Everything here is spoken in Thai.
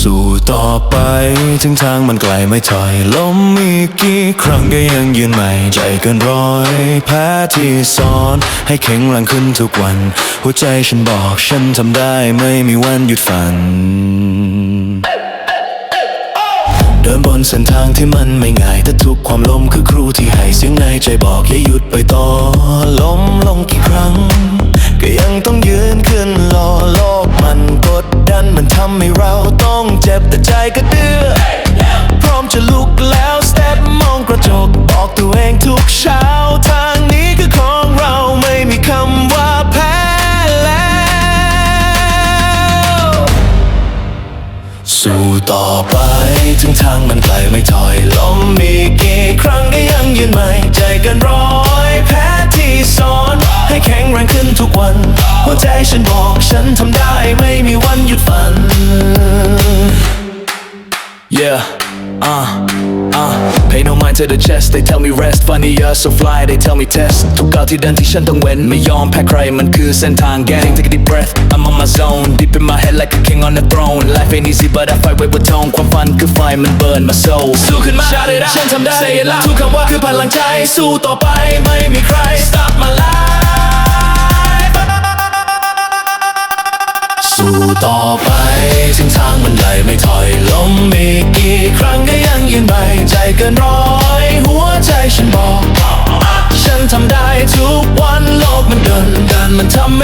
สู้ต่อไปถึงทางมันไกลไม่ถอยล้มอีกกี่ครั้งก็ยังยืนใหม่ ใจเกินร้อยแพ้ที่ซ้อน ให้แข็งแรงขึ้นทุกวัน หัวใจฉันบอกฉันทำได้ไม่มีวันหยุดฝัน เดินบนเส้นทางที่มันไม่ง่าย แต่ทุกความล้มคือครูที่ให้เสียงในใจบอกอย่าหยุดไปต่อ ล้มลงกี่ครั้ง ก็ยังต้องยืนขึ้นรอโลกมันกดดันมันทำให้เราต้องเจ็บแต่ใจก็เดือพร้อมจะลุกแล้วสเต็ปมองกระจกบอกตัวเองทุกเช้า สู้ต่อไปถึงทางมันไกลไม่ถอยล้มมีกี่ครั้งก็ยังยืนใหม่ใจกันร้อยแพ้ที่สอน ให้แข็งแรงขึ้นทุกวัน หัวใจฉันบอกฉันทำได้ไม่มีวันหยุดฝัน Yeah, uh, uh Pay no mind to the chest They tell me rest Funny you're so fly They tell me test ทุกก้าวที่เดินที่ฉันต้องเว้น ไม่ยอมแพ้ใครมันคือเส้นทาง Getting take a deep breath I'm on my zone Deep in my head like a king on the throne Life ain't easy but I fight with with tone ความฝันคือไฟมัน burn my soul สู้ขึ้นมา Shout it out ฉันทำได้ Say it loud ทุกคำว่าคือพลังใจ สู้ต่อไปไม่มีใคร Stop my life สู้ต่อไปถึงทางมันไหลไม่ถอยล้มมีกี่ครั้งก็ยังยืนไป เกินร้อยหัวใจฉันบอก ฉันทำได้ทุกวันโลกมันเดินกันมันทำไม